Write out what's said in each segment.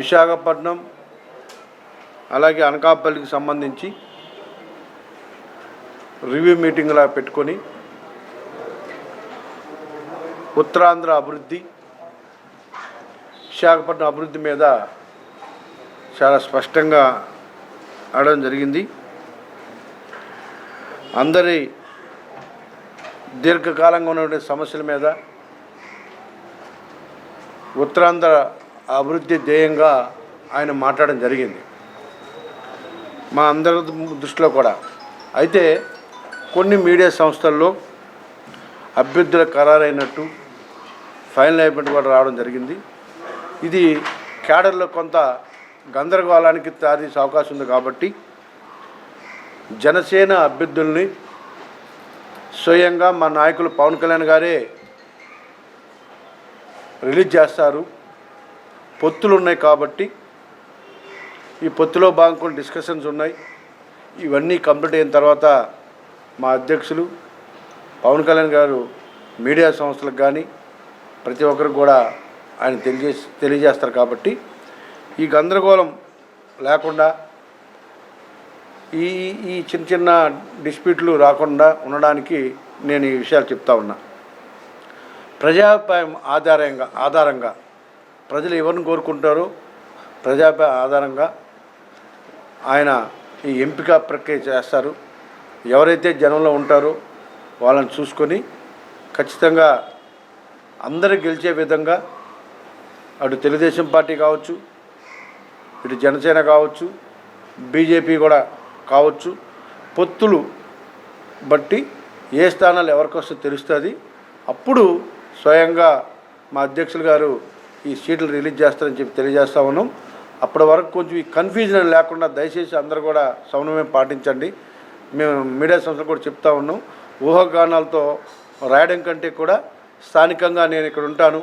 విశాఖపట్నం అలాగే అనకాపల్లికి సంబంధించి రివ్యూ మీటింగ్లా పెట్టుకొని ఉత్తరాంధ్ర అభివృద్ధి విశాఖపట్నం అభివృద్ధి మీద చాలా స్పష్టంగా ఆడడం జరిగింది. అందరి దీర్ఘకాలంగా ఉన్నటువంటి సమస్యల మీద ఉత్తరాంధ్ర అభివృద్ధి ధ్యేయంగా ఆయన మాట్లాడడం జరిగింది. మా అందరి దృష్టిలో కూడా. అయితే కొన్ని మీడియా సంస్థల్లో అభ్యర్థుల ఖరారైనట్టు ఫైనల్ అయిపోయినట్టు కూడా రావడం జరిగింది. ఇది క్యాడర్లో కొంత గందరగోళానికి దారితీసే అవకాశం ఉంది కాబట్టి జనసేన అభ్యర్థుల్ని స్వయంగా మా నాయకులు పవన్ కళ్యాణ్ గారే రిలీజ్ చేస్తారు. పొత్తులు ఉన్నాయి కాబట్టి ఈ పొత్తులో భాగం డిస్కషన్స్ ఉన్నాయి. ఇవన్నీ కంప్లీట్ అయిన తర్వాత మా అధ్యక్షులు పవన్ కళ్యాణ్ గారు మీడియా సంస్థలకు కానీ ప్రతి ఒక్కరికి కూడా ఆయన తెలియజే తెలియజేస్తారు కాబట్టి ఈ గందరగోళం లేకుండా ఈ ఈ చిన్న చిన్న డిస్ప్యూట్లు రాకుండా ఉండడానికి నేను ఈ విషయాలు చెప్తా ఉన్నా. ప్రజాభిప్రాయం ఆధారంగా ఆధారంగా ప్రజలు ఎవరిని కోరుకుంటారో ప్రజాపై ఆధారంగా ఆయన ఈ ఎంపిక ప్రక్రియ చేస్తారు. ఎవరైతే జనంలో ఉంటారో వాళ్ళని చూసుకొని ఖచ్చితంగా అందరూ గెలిచే విధంగా అటు తెలుగుదేశం పార్టీ కావచ్చు ఇటు జనసేన కావచ్చు బీజేపీ కూడా కావచ్చు. పొత్తులు బట్టి ఏ స్థానాలు ఎవరికొస్తే తెలుస్తుంది అప్పుడు స్వయంగా మా అధ్యక్షులు గారు ఈ సీట్లు రిలీజ్ చేస్తారని చెప్పి తెలియజేస్తా ఉన్నాం. అప్పటి వరకు కొంచెం ఈ కన్ఫ్యూజన్ లేకుండా దయచేసి అందరూ కూడా సమన్వయం పాటించండి. మేము మీడియా సంస్థలు కూడా చెప్తా ఉన్నాం. ఊహాగానాలతో రాయడం కంటే కూడా స్థానికంగా నేను ఇక్కడ ఉంటాను.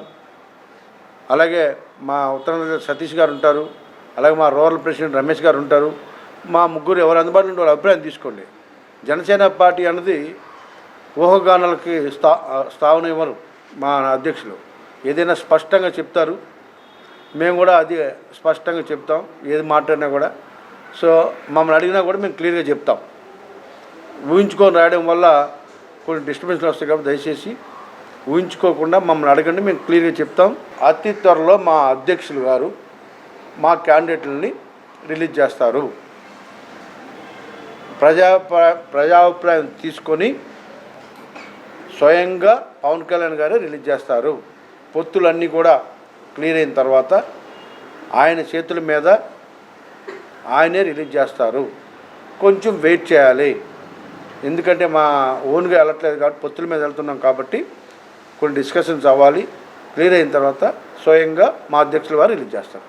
అలాగే మా ఉత్తరాంధ్ర సతీష్ గారు ఉంటారు. అలాగే మా రూరల్ ప్రెసిడెంట్ రమేష్ గారు ఉంటారు. మా ముగ్గురు ఎవరు అందుబాటులో ఉండే వాళ్ళ అభిప్రాయం తీసుకోండి. జనసేన పార్టీ అన్నది ఊహగానాలకి స్థా స్థావన ఇవ్వరు మా అధ్యక్షులు. ఏదైనా స్పష్టంగా చెప్తారు. మేము కూడా అది స్పష్టంగా చెప్తాం. ఏది మాట్లాడినా కూడా. సో మమ్మల్ని అడిగినా కూడా మేము క్లియర్గా చెప్తాం. ఊహించుకొని రాయడం వల్ల కొన్ని డిస్టర్బెన్స్లు వస్తాయి కాబట్టి దయచేసి ఊహించుకోకుండా మమ్మల్ని అడగండి మేము క్లియర్గా చెప్తాం. అతి త్వరలో మా అధ్యక్షులు గారు మా క్యాండిడేట్లని రిలీజ్ చేస్తారు. ప్రజా ప్రజాభిప్రాయం తీసుకొని స్వయంగా పవన్ కళ్యాణ్ గారే రిలీజ్ చేస్తారు. పొత్తులన్నీ కూడా క్లియర్ అయిన తర్వాత ఆయన చేతుల మీద ఆయనే రిలీజ్ చేస్తారు. కొంచెం వెయిట్ చేయాలి. ఎందుకంటే మా ఓన్గా వెళ్ళట్లేదు కాబట్టి పొత్తుల మీద వెళ్తున్నాం కాబట్టి కొన్ని డిస్కషన్స్ అవ్వాలి. క్లియర్ అయిన తర్వాత స్వయంగా మా అధ్యక్షుల వారు రిలీజ్ చేస్తారు.